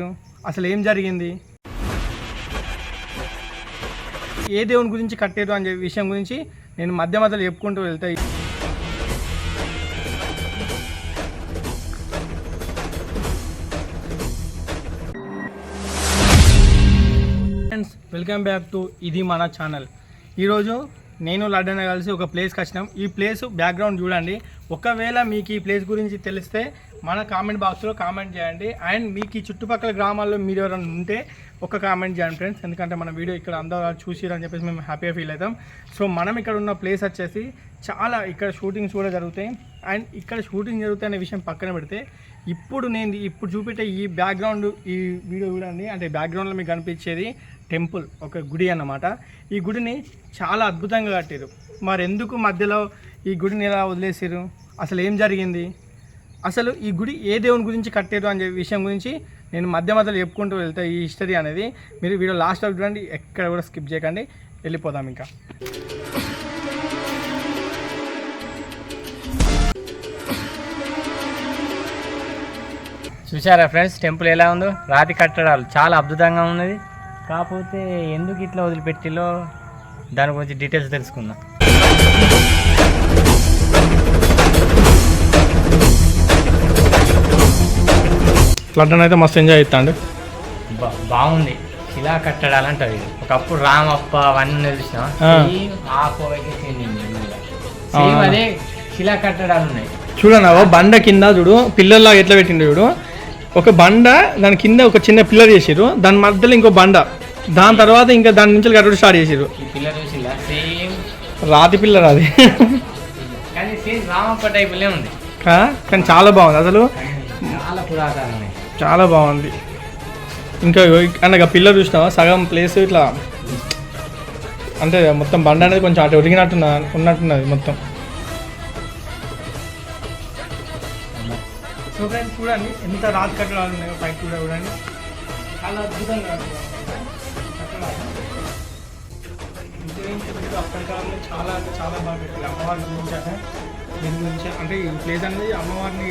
అసలు ఏం జరిగింది? ఏ దేవుని గురించి కట్టారు అనే విషయం గురించి నేను మధ్య మధ్యలో చెప్పుకుంటూ వెళ్తాయి ఫ్రెండ్స్ వెల్కమ్ బ్యాక్ టు ఇది మన ఛానల్ ఈరోజు నేను లడ్డన కలిసి ఒక ప్లేస్కి వచ్చినాం. ఈ ప్లేస్ బ్యాక్గ్రౌండ్ చూడండి. ఒకవేళ మీకు ఈ ప్లేస్ గురించి తెలిస్తే మన కామెంట్ బాక్స్లో కామెంట్ చేయండి. అండ్ మీకు ఈ చుట్టుపక్కల గ్రామాల్లో మీరు ఎవరైనా ఉంటే ఒక కామెంట్ చేయండి ఫ్రెండ్స్ ఎందుకంటే మన వీడియో ఇక్కడ అందరూ చూసిరని చెప్పేసి మేము హ్యాపీగా ఫీల్ అవుతాం. సో మనం ఇక్కడ ఉన్న ప్లేస్ వచ్చేసి చాలా ఇక్కడ షూటింగ్స్ కూడా జరుగుతాయి. అండ్ ఇక్కడ షూటింగ్ జరుగుతాయి అనే విషయం పక్కన పెడితే ఇప్పుడు నేను ఇప్పుడు చూపెట్టే ఈ బ్యాక్గ్రౌండ్ ఈ వీడియో చూడండి. అంటే బ్యాక్గ్రౌండ్లో మీకు కనిపించేది టెంపుల్ ఒక గుడి అన్నమాట. ఈ గుడిని చాలా అద్భుతంగా కట్టారు మరి ఎందుకు మధ్యలో ఈ గుడిని ఎలా వదిలేసారు అసలు ఏం జరిగింది? అసలు ఈ గుడి ఏ దేవుని గురించి కట్టారు అనే విషయం గురించి నేను మధ్య మధ్యలో చెప్పుకుంటూ వెళ్తా ఈ హిస్టరీ అనేది. మీరు వీడియో లాస్ట్ వరకు చూడండి ఎక్కడ కూడా స్కిప్ చేయకండి. వెళ్ళిపోదాం ఇంకా. చూసారా ఫ్రెండ్స్ టెంపుల్ ఎలా ఉందో? రాతి కట్టడాలు చాలా అద్భుతంగా ఉన్నది. కాకపోతే ఎందుకు ఇట్లా వదిలిపెట్టిలో? దాని గురించి డీటెయిల్స్ తెలుసుకుందాం. లడ్డన్ అయితే మస్తు ఎంజాయ్ చేస్తాండు. బాగుంది. శిలా కట్టడాలు అంటారు ఇది. ఒకప్పుడు రామప్ప అవన్నీ. సేమ్ అదే శిలా కట్టడాలు ఉన్నాయి చూడన్నావా బండ కింద చూడు పిల్లల్లాగా ఎట్లా పెట్టిండు చూడు. ఒక బండ దాని కింద ఒక చిన్న పిల్లర్ చేసిరు దాని మధ్యలో ఇంకో బండ. దాని తర్వాత ఇంకా దాని నుంచి కట్టడం స్టార్ట్ చేసిరు రాతి పిల్లర్ అది. కానీ చాలా బాగుంది. అసలు చాలా పురాతనమే. చాలా బాగుంది. ఇంకా అండ్ అనగా పిల్లర్ చూసినావా? సగం ప్లేస్ ఇట్లా అంటే మొత్తం బండ అనేది కొంచెం అటు ఒరిగినట్టున్న ఉన్నట్టున్నది మొత్తం. సో ఫ్రెండ్స్ చూడండి ఎంత రాతి కట్టడాలు ఉన్నాయో పైకి కూడా చూడండి. చాలా అద్భుతంగా అప్పటికాలంలో చాలా అంటే చాలా బాగా పెట్టారు అమ్మవారి గురించి అంటే దీని గురించి అంటే ఈ ప్లేస్ అనేది అమ్మవారిని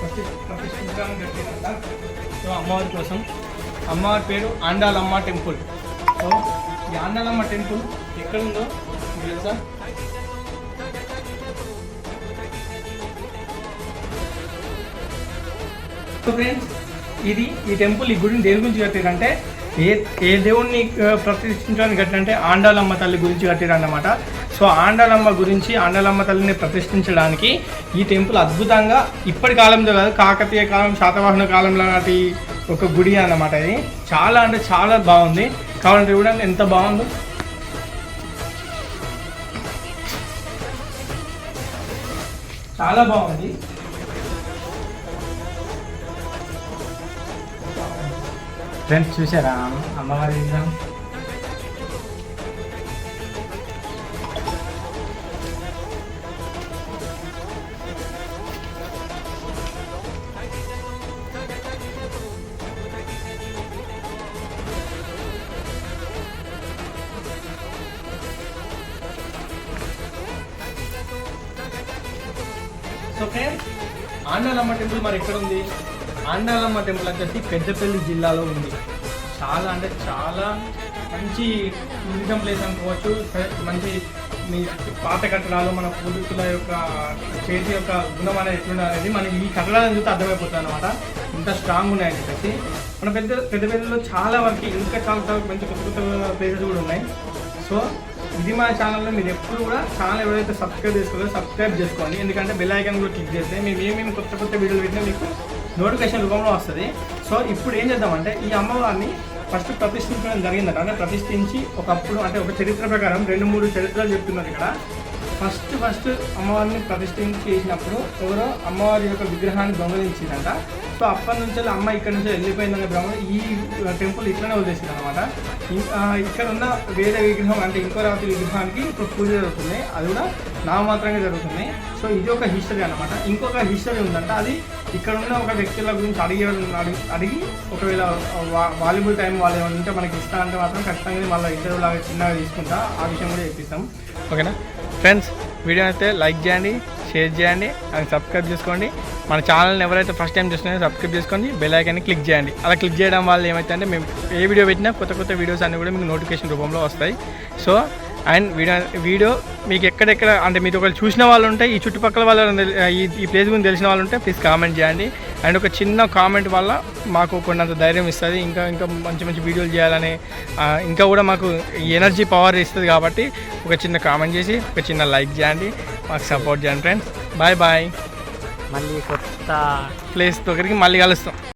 ప్రతిష్ఠించడానికి సో అమ్మవారి కోసం. అమ్మవారి పేరు ఆండాలమ్మ టెంపుల్. సో ఈ ఆండాలమ్మ టెంపుల్ ఎక్కడుందో తెలుసా? ఫ్రెండ్స్ ఇది ఈ టెంపుల్ ఈ గుడిని దేని గురించి కట్టారంటే ఏ ఏ దేవుణ్ణి ఆ, ప్రతిష్ఠించడానికి కట్టారంటే ఆండాలమ్మ తల్లి గురించి కట్టారు సో ఆండాలమ్మ గురించి ఆండాలమ్మ తల్లిని ప్రతిష్ఠించడానికి ఈ టెంపుల్ అద్భుతంగా ఇప్పటి కాలంలో కాదు కాకతీయ కాలం శాతవాహన కాలంలో నాటి ఒక గుడి అన్నమాట ఇది. చాలా అంటే చాలా బాగుంది. కావాలంటే చూడండి ఎంత బాగుందో. చాలా బాగుంది. ఫ్రెండ్స్ చూసారా అమ్మవారి విగ్రహం? సో ఫ్రెండ్స్ ఆండాలమ్మ టెంపుల్ మరి ఎక్కడ ఉంది? ఆండాలమ్మ టెంపుల్ వచ్చేసి పెద్దపల్లి జిల్లాలో ఉంది. చాలా అంటే చాలా మంచి టూరిజం ప్లేస్ అనుకోవచ్చు. మంచి మీ పాత కట్టడాలు మన పూర్వీకుల యొక్క చేతి యొక్క గుణం అనేది ఎట్లుండాలి అనేది మనకి ఈ కట్టడాలను చూస్తే అర్థమైపోతుంది అనమాట ఇంత స్ట్రాంగ్ ఉన్నాయని చెప్పేసి. మన పెద్ద పెద్దలో చాలా వరకు ఇంకా చాలా చాలా మంచి కొత్త కొత్త ప్లేసెస్ కూడా ఉన్నాయి. సో ఇది మా ఛానల్లో మీరు ఎప్పుడు కూడా ఛానల్ ఎవరైతే సబ్స్క్రైబ్ చేసుకోవాలో సబ్స్క్రైబ్ చేసుకోండి. ఎందుకంటే బెల్ ఐకాన్ కూడా క్లిక్ చేస్తే మేము ఏమేమి కొత్త కొత్త వీడియోలు పెట్టినా మీకు నోటిఫికేషన్ రూపంలో వస్తుంది. సో ఇప్పుడు ఏం చేద్దామంటే ఈ అమ్మవారిని ఫస్ట్ ప్రతిష్ఠించడం జరిగిందట. అంటే ప్రతిష్ఠించి ఒకప్పుడు అంటే ఒక చరిత్ర ప్రకారం రెండు మూడు చరిత్రలు చెప్తున్నారు ఇక్కడ. ఫస్ట్ ఫస్ట్ అమ్మవారిని ప్రతిష్ఠించి చేసినప్పుడు ఎవరో అమ్మవారి యొక్క విగ్రహాన్ని దొంగలించిందంట. సో అప్పటి నుంచి అమ్మ ఇక్కడ నుంచి వెళ్ళిపోయిందనే భ్రమ ఈ టెంపుల్ ఇట్లనే వదిలేసింది అనమాట ఇక్కడ ఉన్న వేరే విగ్రహం అంటే ఇంకో రాత్రి విగ్రహానికి ఇప్పుడు పూజ జరుగుతుంది. అది కూడా నామమాత్రంగా జరుగుతుంది. సో ఇది ఒక హిస్టరీ అనమాట ఇంకొక హిస్టరీ ఉందంట. అది ఇక్కడ ఉన్న ఒక వ్యక్తుల గురించి అడిగి అడిగి ఒకవేళ వా- వాలీబాల్ టైం వాళ్ళు ఉంటే మనకి ఇస్తా అంటే మాత్రం ఖచ్చితంగా మళ్ళీ ఇంటర్వ్యూ లాగా చిన్నగా తీసుకుంటా. ఆ విషయం కూడా చెప్పిస్తాం. ఓకేనా? ఫ్రెండ్స్ వీడియో అయితే లైక్ చేయండి షేర్ చేయండి అండ్ సబ్స్క్రైబ్ చేసుకోండి. మన ఛానల్ని ఎవరైతే ఫస్ట్ టైం చూస్తున్నారో సబ్స్క్రైబ్ చేసుకోండి బెల్ ఐకాన్ని క్లిక్ చేయండి. అలా క్లిక్ చేయడం వల్ల ఏమైతే అంటే మేము ఏ వీడియో పెట్టినా కొత్త కొత్త వీడియోస్ అన్నీ కూడా మీకు నోటిఫికేషన్ రూపంలో వస్తాయి. సో అండ్ వీడియో వీడియో మీకు ఎక్కడెక్కడ అంటే మీరు ఒకరు చూసిన వాళ్ళు ఉంటే ఈ చుట్టుపక్కల వాళ్ళు ఈ ఈ ప్లేస్ గురించి తెలిసిన వాళ్ళు ఉంటే ప్లీజ్ కామెంట్ చేయండి. అండ్ ఒక చిన్న కామెంట్ వల్ల మాకు కొండంత ధైర్యం ఇస్తుంది. ఇంకా ఇంకా మంచి మంచి వీడియోలు చేయాలని ఇంకా కూడా మాకు ఎనర్జీ పవర్ ఇస్తుంది కాబట్టి ఒక చిన్న కామెంట్ చేసి ఒక చిన్న లైక్ చేయండి. మాకు సపోర్ట్ చేయండి ఫ్రెండ్స్. Bye bye. మళ్ళీ కొత్త ప్లేస్ దగ్గరికి మళ్ళీ కలుస్తాం.